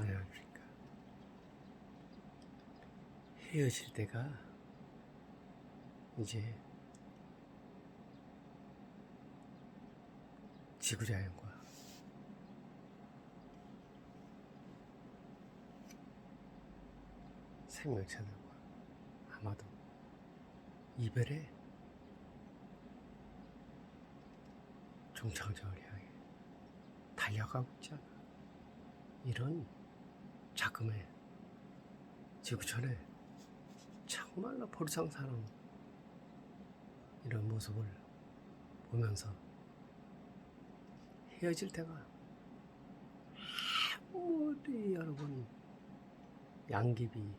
안녕하십니까. 헤어질 때가 이제 지구자연과 생명체들과 아마도 이별의 종착역을 향해 달려가고 있지 않아. 이런 자금의 지구촌에 정말로 볼상사는 이런 모습을 보면서 헤어질 때가 아무리 여러분 양귀비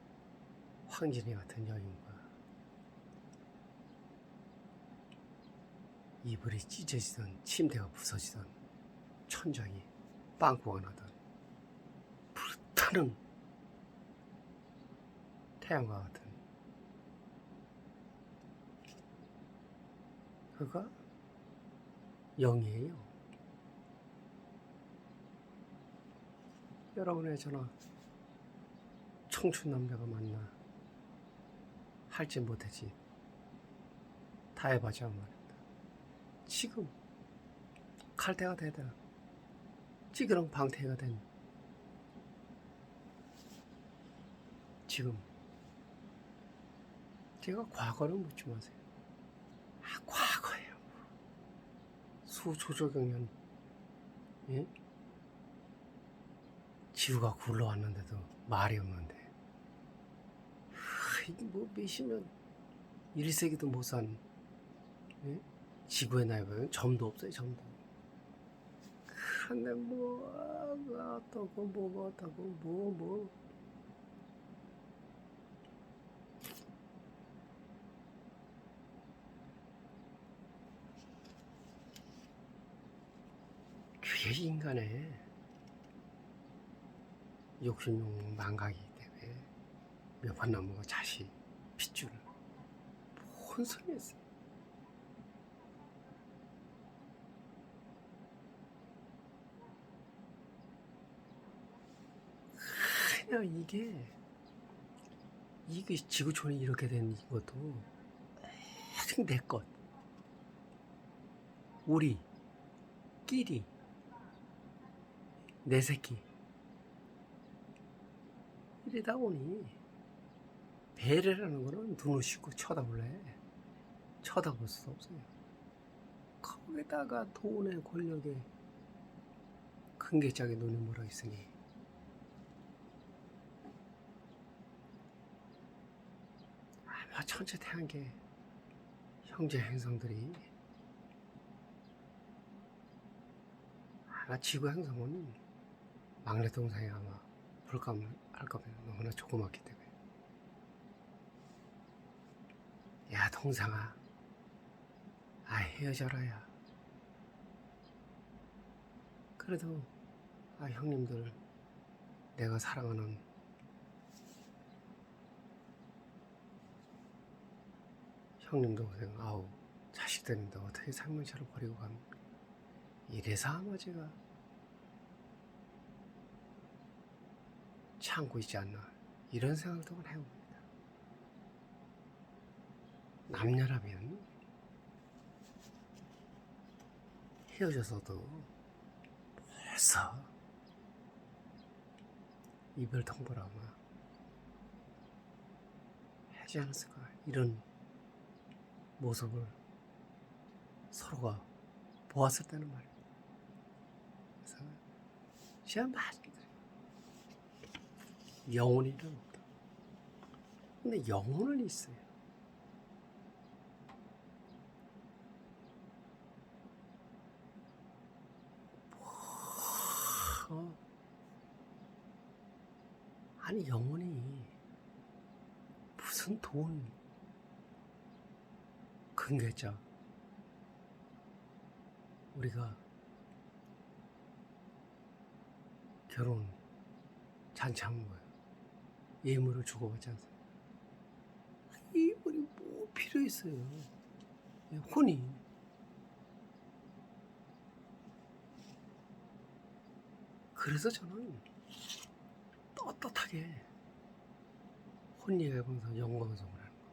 황진이 같은 여인과 이불이 찢어지던 침대가 부서지던 천장이 빵꾸가 나던 불타는 태양과 같은 그가 영이에요. 여러분의 전화 청춘 남자가 만나 할지 못하지 다 해봐자 말입니다. 지금 칼때가 되다 찌그렁 방태가 된 지금 제가 과거를 묻지 마세요. 아 과거예요. 수조조경련 예? 지구가 굴러왔는데도 말이 없는데 뭐 몇십 년 1세기도 못산 예? 지구의 나이 보면 점도 없어요 점도 그런데 뭐가 어떻고 뭐가 어떻고 뭐뭐 그게 인간의 욕심용 망각이기 때문에 몇 번 넘어가 자시 핏줄을 혼선했어요. 그냥 이게 이게 지구촌이 이렇게 된 것도 내 것. 우리 끼리 내 새끼. 이러다 보니 배려라는 거는 눈을 씻고 쳐다볼래. 쳐다볼 수 없어요. 거기다가 돈의 권력에 큰 개짝에 눈이 물어 있으니? 아마 천체태양계 형제 행성들이 아마 지구 행성은 막내 동생이 아마 불감할 겁니다. 너무나 조그맣기 때문에. 야 동상아, 아 헤어져라 야. 그래도 아 형님들 내가 사랑하는 형님 동생 아우 자식 들인데 어떻게 생명체를 버리고 갑니까? 이래서 아마 제가 참고 있지 않나 이런 생각도 해봅니다. 남녀라면 헤어져서도 벌써 이별 통보를 아마 하지 않았을까 이런 모습을 서로가 보았을 때는 말이에요. 그래서 말씀드려요. 영혼이란 없다. 근데 영혼은 있어요. 어. 아니 영혼이 무슨 돈 근계자 우리가 결혼 잔치한 거예요. 예물을 주고받지 않습니다. 예물이 뭐 필요 있어요? 예, 혼이. 그래서 저는 떳떳하게 혼예해보면서 영광성을 하는 거.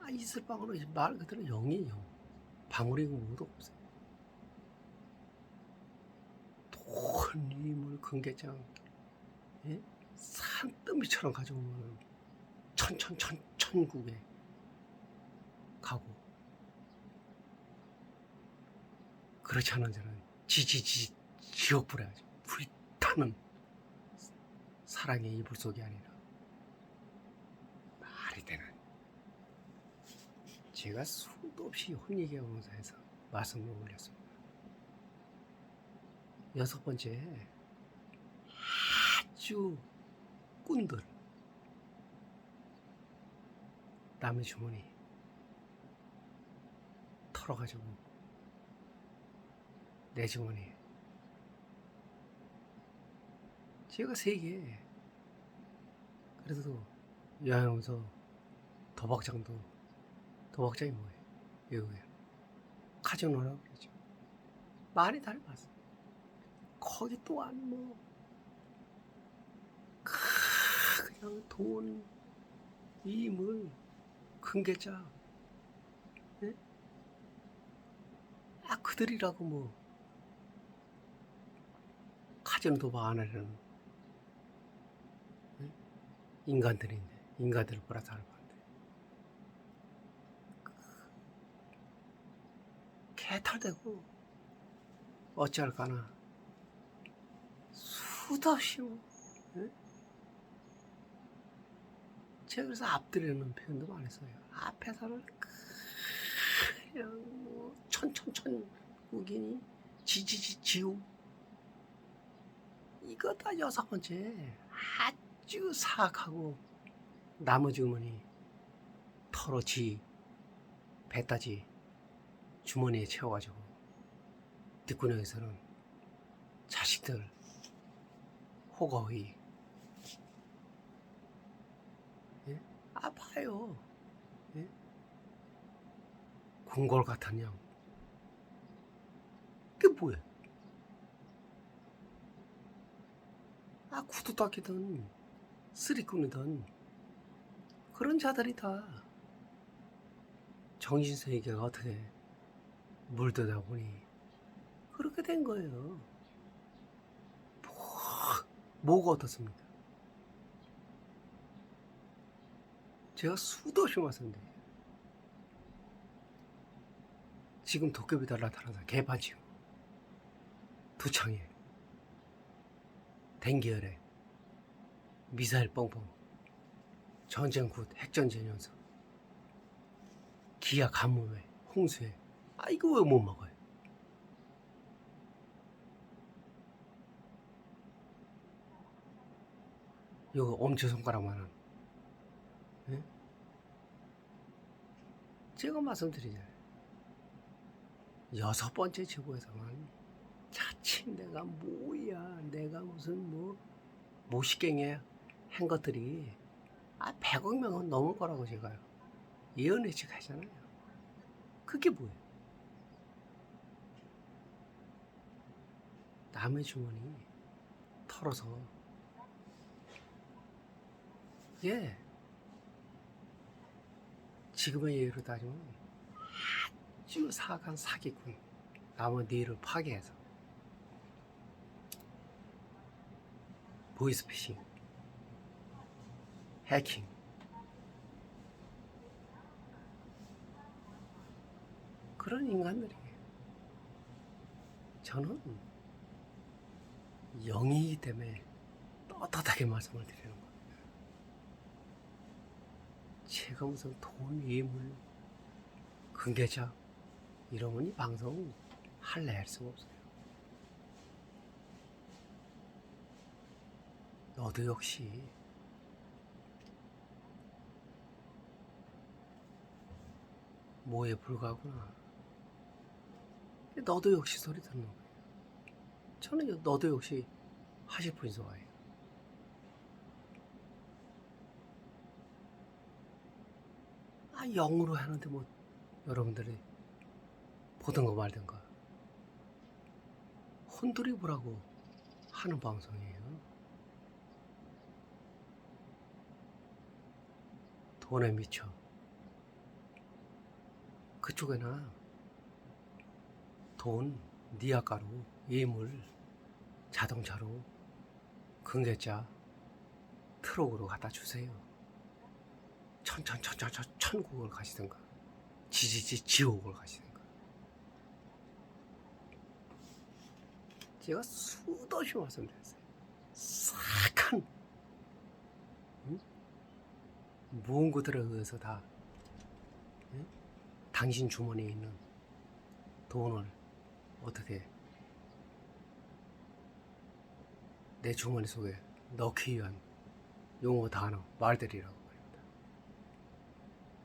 아, 방으로 말 그대로 영이에요. 영. 방울이고 뭐도 없어요. 돈, 위물, 근계장, 예? 산더미처럼 가져오면 천천천 천국에 가고 그렇지 않은 자는 지지지 지옥불에 불타는 사랑의 이불 속이 아니라 말이 되는 제가 수도 없이 혼얘기하면서 해서 말씀을 올렸습니다. 여섯 번째 아주 꾼들. 남의 주머니 털어가지고 내 주머니 제가 세개. 그래도 여행 오면서 도박장도 도박장이 뭐예요? 외국에. 카지노라고 그러죠. 많이 닮았어 거기 또한 뭐 그냥 돈 이물 큰계자 예? 아 그들이라고 뭐 카지노 도박 안 하려는 예? 인간들인데 인간들을 보라 살았는데 개털대고 어찌할까나 수도 없이 뭐 예? 제가 그래서 앞들이는 표현도 많이 써요. 앞에서는 그냥 뭐 천천천 우기니 지지지 지우. 이거 다 여섯 번째. 아주 사악하고 나무 주머니 털어지 배따지 주머니에 채워가지고 뒷구녕에서는 자식들 호거의 예? 아파요 예? 궁궐 양 그게 뭐야 아 구두 닦이든 쓰리꾼이든 그런 자들이 다 정신세계가 어떻게 물들다 보니 그렇게 된 거예요. 뭐, 뭐가 어떻습니까? 제가 수도 없이 말씀드려요. 지금 도깨비 달라타라서 개판치고 두창에. 댕기열에. 미사일 뻥뻥. 전쟁 굿 핵전쟁 연습 기아 가뭄에 홍수에 아 이거 왜 못 먹어요? 이거 엄지 손가락만한 제가 말씀드리잖아요 여섯 번째 지구에서만 자칫 내가 뭐야 내가 무슨 뭐 모시갱에 한 것들이 아 100억 명은 넘을 거라고 제가요. 예언 예측하잖아요. 그게 뭐예요? 남의 주머니 털어서. 예 지금의 예로 따지면 아주 사악한 사기꾼 남의 뇌를 파괴해서 보이스피싱 해킹. 그런 인간들이에요. 저는 영이기 때문에 떳떳하게 말씀을 드리는 거예요 제가 무슨 돈, 예물, 근계자 이러면 이 방송 할래 할 수가 없어요. 너도 역시 뭐에 불과하구나. 너도 역시 소리 듣는 거예요. 저는 너도 역시 하실 분이 좋아해요. 아, 영으로 하는데 뭐 여러분들이 보든 거 말든 거 혼돌이 보라고 하는 방송이에요. 돈에 미쳐. 그쪽에나 돈, 니아가로, 예물, 자동차로, 근계자, 트럭으로 갖다 주세요. 천천천천천 천국을 가시든가, 지지지 지옥을 가시든가. 제가 수도시 말씀드렸어요. 싹한 응? 무언가들에 의해서 다 응? 당신 주머니에 있는 돈을 어떻게 내 주머니 속에 넣기 위한 용어 단어 말들이라고.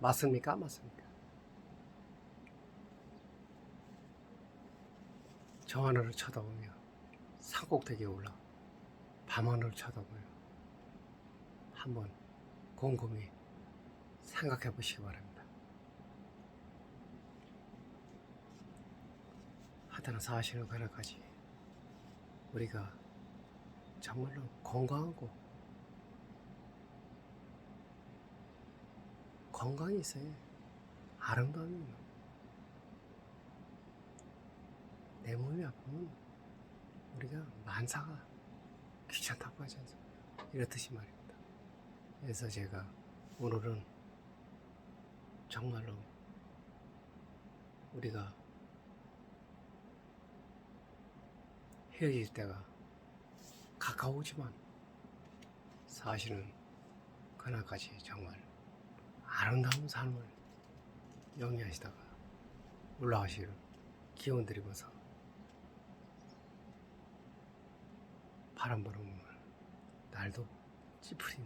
맞습니까? 안 맞습니까? 저 하늘을 쳐다보며 산꼭대기에 올라 밤하늘을 쳐다보며 한번 곰곰이 생각해 보시기 바랍니다. 하여튼 사실은 그날까지 우리가 정말로 건강하고 건강이 있어야 아름다움이 있는 거예요. 내 몸이 아프면 우리가 만사가 귀찮다고 하지 않습니까? 이렇듯이 말입니다. 그래서 제가 오늘은 정말로 우리가 헤어질 때가 가까우지만 사실은 그날까지 정말 아름다운 삶을 영위하시다가 올라가시기를 기원 드리면서 바람 불어오는 날도 찌푸린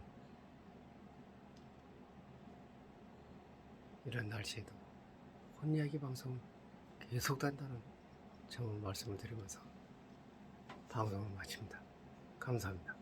이런 날씨에도 혼이야기 방송은 계속된다는 점을 말씀을 드리면서 방송을 마칩니다. 감사합니다.